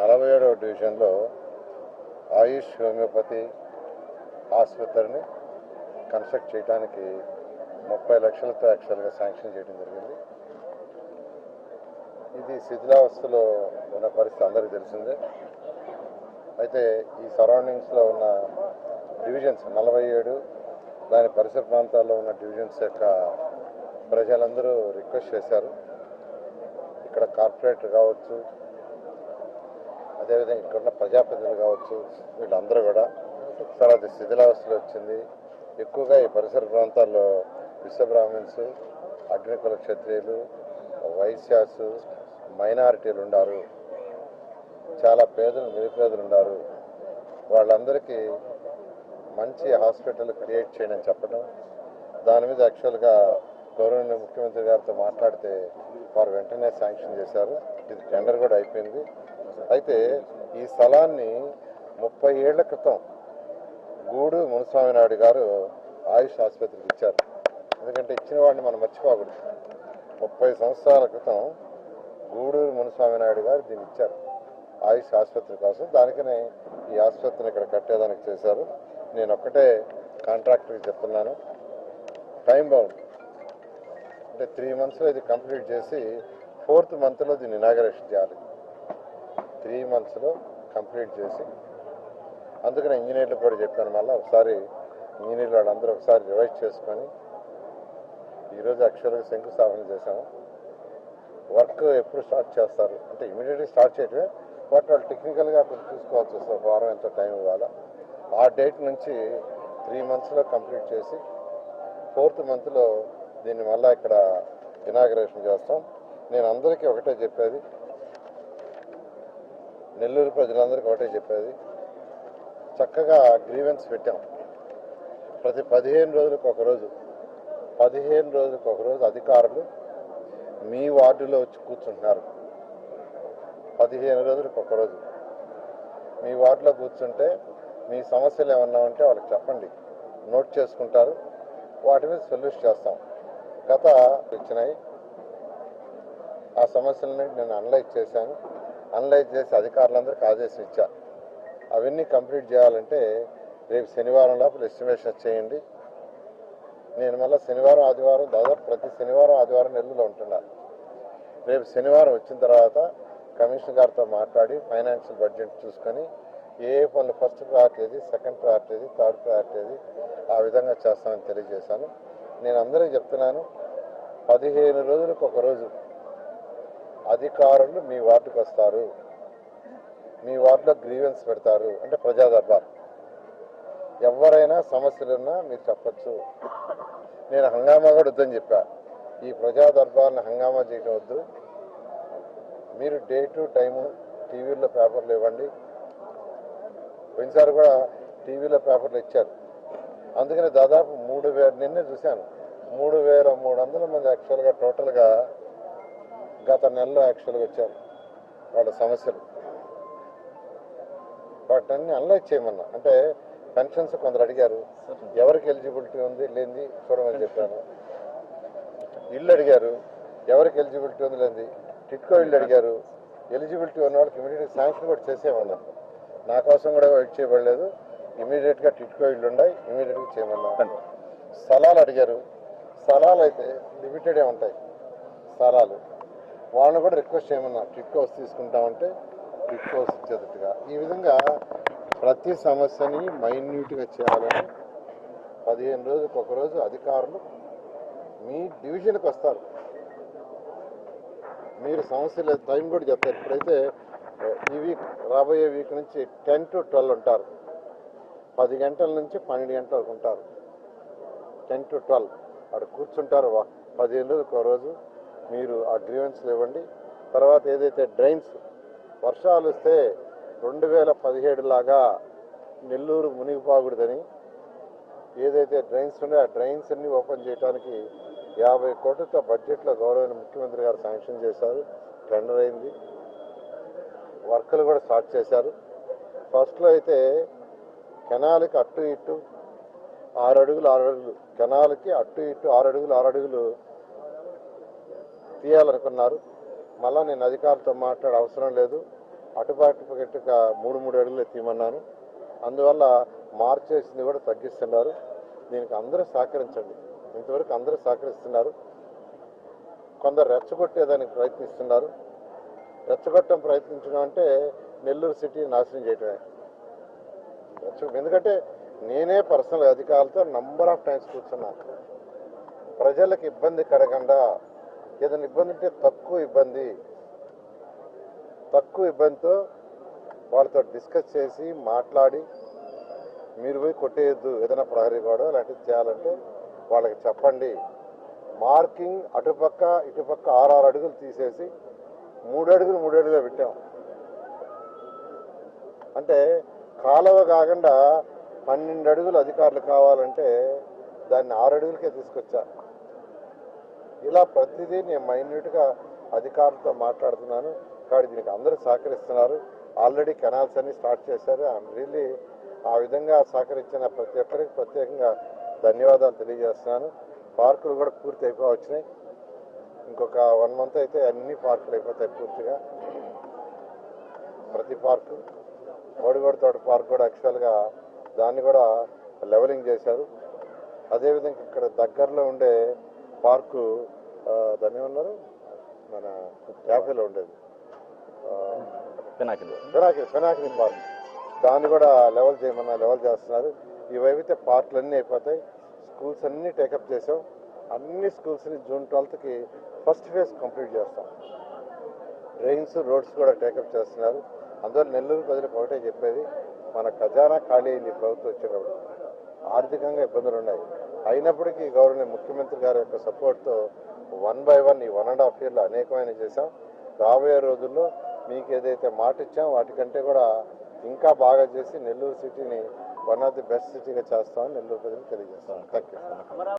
నలభై ఏడవ డివిజన్లో ఆయుష్ హోమియోపతి ఆసుపత్రిని కన్స్ట్రక్ట్ చేయడానికి ముప్పై లక్షలతో యాక్చువల్గా శాంక్షన్ చేయడం జరిగింది. ఇది శిథిలావస్థలో ఉన్న పరిస్థితి అందరికీ తెలిసిందే. అయితే ఈ సరౌండింగ్స్లో ఉన్న డివిజన్స్ నలభై ఏడు దాని పరిసర ప్రాంతాల్లో ఉన్న డివిజన్స్ యొక్క ప్రజలందరూ రిక్వెస్ట్ చేశారు. ఇక్కడ కార్పొరేటర్ కావచ్చు అదేవిధంగా ఇక్కడున్న ప్రజాప్రతినిధులు కావచ్చు వీళ్ళందరూ కూడా చాలా అది శిథిలావస్థలో వచ్చింది. ఎక్కువగా ఈ పరిసర ప్రాంతాల్లో విశ్వబ్రాహ్మిన్స్ అగ్నికుల క్షత్రియులు వైశ్యాస్ మైనారిటీలు ఉన్నారు చాలా పేదలు నిరుపేదలు ఉన్నారు వాళ్ళందరికీ మంచి హాస్పిటల్ క్రియేట్ చేయడం చెప్పడం దాని మీద యాక్చువల్గా గౌరవనీయ ముఖ్యమంత్రి గారితో మాట్లాడితే వారు వెంటనే శాంక్షన్ చేశారు. ఇది టెండర్ కూడా అయిపోయింది. అయితే ఈ స్థలాన్ని ముప్పై ఏళ్ళ క్రితం గూడు మునుస్వామి నాయుడు గారు ఆయుష్ ఆసుపత్రికి ఇచ్చారు. ఎందుకంటే ఇచ్చిన వాడిని మనం మర్చిపోకూడదు. ముప్పై సంవత్సరాల క్రితం గూడూరు మునుస్వామి నాయుడు గారు దీన్ని ఇచ్చారు. ఆయుష్ ఆసుపత్రి కోసం దానికనే ఈ ఆసుపత్రిని ఇక్కడ కట్టేదానికి చేశారు. నేను ఒక్కటే కాంట్రాక్టర్కి చెప్తున్నాను. టైం బౌండ్ అంటే త్రీ మంత్స్లో ఇది కంప్లీట్ చేసి ఫోర్త్ మంత్లో దీన్ని ఇనాగరేషన్ చేయాలి. త్రీ మంత్స్లో కంప్లీట్ చేసి అందుకని ఇంజనీర్లు కూడా చెప్పాను మళ్ళీ ఒకసారి ఇంజనీర్లు వాళ్ళందరూ ఒకసారి రివైజ్ చేసుకొని ఈరోజు యాక్చువల్గా శంకుస్థాపన చేశాము. వర్క్ ఎప్పుడు స్టార్ట్ చేస్తారు? అంటే ఇమీడియట్గా స్టార్ట్ చేయటమే బట్ వాళ్ళు టెక్నికల్గా కొంచెం చూసుకోవాల్సి వస్తుంది. వారం ఎంత టైం ఇవ్వాలా. ఆ డేట్ నుంచి త్రీ మంత్స్లో కంప్లీట్ చేసి ఫోర్త్ మంత్లో దీన్ని మళ్ళీ ఇక్కడ ఇనాగరేషన్ చేస్తాం. నేను అందరికీ ఒకటే చెప్పేది నెల్లూరు ప్రజలందరికీ ఒకటే చెప్పేది. చక్కగా గ్రీవెన్స్ పెట్టాం. ప్రతి పదిహేను రోజులకు ఒక రోజు. పదిహేను రోజులకు ఒక రోజు అధికారులు మీ వార్డులో వచ్చి కూర్చుంటున్నారు. పదిహేను రోజులకు ఒక రోజు. మీ వార్డులో కూర్చుంటే మీ సమస్యలు ఏమన్నా ఉంటే వాళ్ళకి చెప్పండి. నోట్ చేసుకుంటారు. వాటి మీద సొల్యూషన్ చేస్తాం. గత ఇచ్చినాయి ఆ సమస్యలని నేను అనలైజ్ చేశాను. అనలైజ్ చేసి అధికారులందరికీ ఆదేశం ఇచ్చా. అవన్నీ కంప్లీట్ చేయాలంటే రేపు శనివారం లోపల ఎస్టిమేషన్ చేయండి. నేను మళ్ళీ శనివారం ఆదివారం దాదాపు ప్రతి శనివారం ఆదివారం నెల్లూరులో ఉంటున్నా. రేపు శనివారం వచ్చిన తర్వాత కమిషనర్ గారితో మాట్లాడి ఫైనాన్షియల్ బడ్జెట్ చూసుకొని ఏ ఏ పనులు ఫస్ట్ ప్రయారిటీ ఏది సెకండ్ ప్రయారిటీ ఏది థర్డ్ ప్రయారిటీ ఏది ఆ విధంగా చేస్తామని తెలియజేశాను. నేను అందరికీ చెప్తున్నాను పదిహేను రోజులకు ఒక రోజు అధికారులు మీ వార్డుకు వస్తారు. మీ వార్డులో గ్రీవెన్స్ పెడతారు. అంటే ప్రజా దర్బార్. ఎవరైనా సమస్యలున్నా మీరు చెప్పచ్చు. నేను హంగామా కూడా వద్దని చెప్పా. ఈ ప్రజా దర్బార్ని హంగామా చేయడం వద్దు. మీరు డే టు టైము టీవీలో పేపర్లు ఇవ్వండి. పోయినసారి కూడా టీవీలో పేపర్లు ఇచ్చారు. అందుకని దాదాపు మూడు వేల నిన్నే చూశాను. మూడు వేల మూడు వందల మంది యాక్చువల్గా టోటల్గా గత నెలలో యాక్చువల్గా వచ్చారు వాళ్ళ సమస్యలు. వాటిని అనలైజ్ చేయమన్నా. అంటే పెన్షన్స్ కొందరు అడిగారు ఎవరికి ఎలిజిబిలిటీ ఉంది లేనిది చూడమని చెప్పాను. ఇల్లు అడిగారు ఎవరికి ఎలిజిబిలిటీ ఉంది లేనిది. టిట్కో ఇల్లు అడిగారు ఎలిజిబిలిటీ ఉన్న వాళ్ళకి ఇమీడియట్ శాంక్షన్ కూడా చేసేయమన్నారు నా కోసం కూడా వెయిట్ చేయబడలేదు. ఇమీడియట్గా టిట్కో ఇల్లు ఉన్నాయి ఇమీడియట్గా చేయమన్నా. స్థలాలు అడిగారు. స్థలాలు అయితే లిమిటెడే ఉంటాయి. స్థలాలు. వాళ్ళని కూడా రిక్వెస్ట్ చేయమన్నా. టిట్కోస్ తీసుకుంటామంటే టిట్కోస్ ఇచ్చేటట్టుగా. ఈ విధంగా ప్రతి సమస్యని మైన్యూట్గా చేయాలని పదిహేను రోజులకు ఒక రోజు అధికారులు మీ డివిజన్కి వస్తారు. మీరు సమస్యలు టైం కూడా చెప్తారు ఇప్పుడైతే ఈ వీక్ రాబోయే వీక్ నుంచి టెన్ టు ట్వెల్వ్ ఉంటారు. పది గంటల నుంచి పన్నెండు గంటల వరకు ఉంటారు. టెన్ టు ట్వెల్వ్ అక్కడ కూర్చుంటారు. పదిహేను రోజులకు ఒక రోజు మీరు ఆ గ్రీవెన్స్లు ఇవ్వండి తర్వాత ఏదైతే డ్రైన్స్ వర్షాలు వస్తే రెండు వేల పదిహేడు లాగా నెల్లూరు మునిగిపోకూడదని ఏదైతే డ్రైన్స్ ఉన్నాయో ఆ డ్రైన్స్ అన్ని ఓపెన్ చేయడానికి యాభై కోట్లతో బడ్జెట్లో గౌరవమైన ముఖ్యమంత్రి గారు శాంక్షన్ చేశారు. టెండర్ అయింది. వర్కులు కూడా స్టార్ట్ చేశారు. ఫస్ట్లో అయితే కెనాల్కి అటు ఇటు ఆరు అడుగులు ఆరు అడుగులు కెనాల్కి అటు ఇటు ఆరు అడుగులు ఆరు అడుగులు తీయాలనుకున్నారు. మళ్ళా నేను అధికారులతో మాట్లాడే అవసరం లేదు. అటుపాటు అటుపాటుగా మూడు మూడు అడుగులు తీయమన్నాను. అందువల్ల మార్చేసింది కూడా తగ్గిస్తున్నారు. దీనికి అందరూ సహకరించండి. ఇంతవరకు అందరూ సహకరిస్తున్నారు. కొందరు రెచ్చగొట్టేదానికి ప్రయత్నిస్తున్నారు. రెచ్చగొట్టడం ప్రయత్నించడం అంటే నెల్లూరు సిటీ నాశనం చేయటమే. రెచ్చ- ఎందుకంటే నేనే పర్సనల్ అధికారులతో నంబర్ ఆఫ్ టైమ్స్ కూర్చున్నాను ప్రజలకు ఇబ్బంది కడగండా ఏదైనా ఇబ్బంది ఉంటే తక్కువ ఇబ్బంది. తక్కువ ఇబ్బందితో వాళ్ళతో డిస్కస్ చేసి మాట్లాడి మీరు పోయి కొట్టేయద్దు ఏదైనా ప్రహరీ గోడ అలాంటివి చేయాలంటే వాళ్ళకి చెప్పండి. మార్కింగ్ అటుపక్క ఇటుపక్క ఆరు అడుగులు తీసేసి మూడు అడుగులు మూడు అడుగులు పెట్టాం. అంటే కాలువ కాకుండా పన్నెండు అడుగులు అధికారులు కావాలంటే దాన్ని ఆరు అడుగులకే తీసుకొచ్చా? ఇలా ప్రతిదీ నేను మైన్యూట్గా అధికారులతో మాట్లాడుతున్నాను. కాబట్టి దీనికి అందరూ సహకరిస్తున్నారు. ఆల్రెడీ కెనాల్స్ అన్ని స్టార్ట్ చేశారు. ఐఎమ్ రియల్లీ ఆ విధంగా సహకరించిన ప్రతి ఒక్కరికి ప్రత్యేకంగా ధన్యవాదాలు తెలియజేస్తున్నాను. పార్కులు కూడా పూర్తి అయిపోవచ్చినాయి. ఇంకొక వన్ మంత్ అయితే అన్ని పార్కులు అయిపోతాయి పూర్తిగా. ప్రతి పార్కు కోడిగోడ తోట పార్క్ కూడా యాక్చువల్గా దాన్ని కూడా లెవెలింగ్ చేశారు. అదేవిధంగా ఇక్కడ దగ్గరలో ఉండే పార్కు దాన్ని ఏమన్నారు? మన యాభైలో ఉండేది. పినాకిలు. పినాకిని పినాకిని పార్క్. దాన్ని కూడా లెవెల్ చేయమన్నా లెవెల్ చేస్తున్నారు. ఇవైతే పార్కులు అన్నీ అయిపోతాయి. స్కూల్స్ అన్నీ టేకప్ చేసాం. అన్ని స్కూల్స్ని జూన్ ట్వెల్త్కి ఫస్ట్ ఫేజ్ కంప్లీట్ చేస్తాం. డ్రైన్స్ రోడ్స్ కూడా టేకప్ చేస్తున్నారు. అందువల్ల నెల్లూరు ప్రజలకు ఒకటే చెప్పేది మన ఖజానా ఖాళీ అయింది ప్రభుత్వం వచ్చేటప్పుడు ఆర్థికంగా ఇబ్బందులు ఉన్నాయి అయినప్పటికీ గౌరవనీయ ముఖ్యమంత్రి గారి యొక్క సపోర్ట్తో వన్ బై వన్ ఈ వన్ అండ్ హాఫ్ ఇయర్లో అనేకమైన చేశాం. రాబోయే రోజుల్లో మీకు ఏదైతే మాట ఇచ్చాం వాటికంటే కూడా ఇంకా బాగా చేసి నెల్లూరు సిటీని వన్ ఆఫ్ ది బెస్ట్ సిటీగా చేస్తామని నెల్లూరు ప్రజలకు తెలియజేస్తాం. Thank you